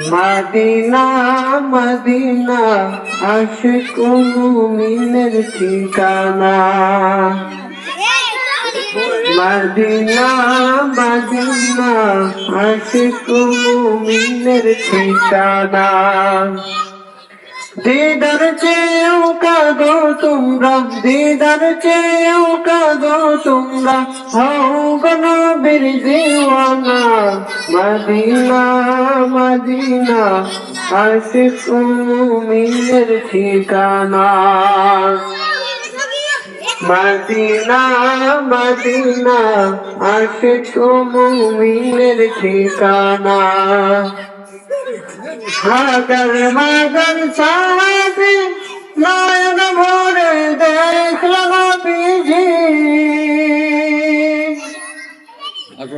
Medina Medina, আশিক মুমিনের ঠিকানা। মদিনা মদিনা, আশিক মুমিনের ঠিকানা। দিদার চেয়েও কাঁদো তোমরা, দিদার চেয়েও কাঁদো তোমরা গনবীর দিওয়ানা, মদিনা মদিনা, আশিক মুমিনের ঠিকানা। মদিনা মদিনা, আশিক মুমিনের ঠিকানা। হাজার মাজার সাহাবি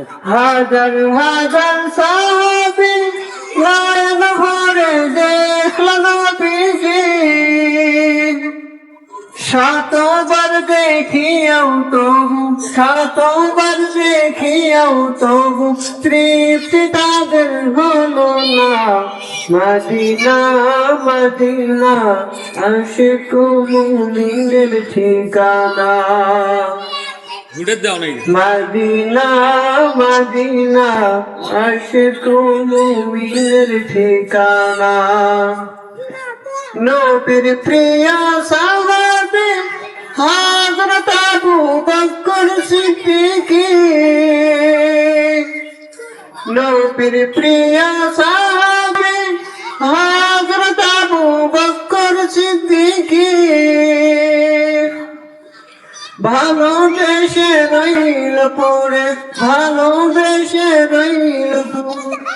হাজার হাজার সাহাবি নয়ন ভরে দেখলাম বিজি শতবার দেখিয়াও তবু শতবার দেখিয়াও তবু, তৃপ্তি তাদের হলো না। মদিনা মদিনা, আশিক মুমিনের ঠিকানা। ঘুরে দাও নাকি মদিনা মদিনা, আশিক মুমিনের ঠিকানা। নবীর প্রিয় সাহাবে হযরত আবু বকর সিদ্দিকী। নবীর প্রিয় সাহাবে ভালোবেসে রইল পরে ভালোবেসে রইল পরে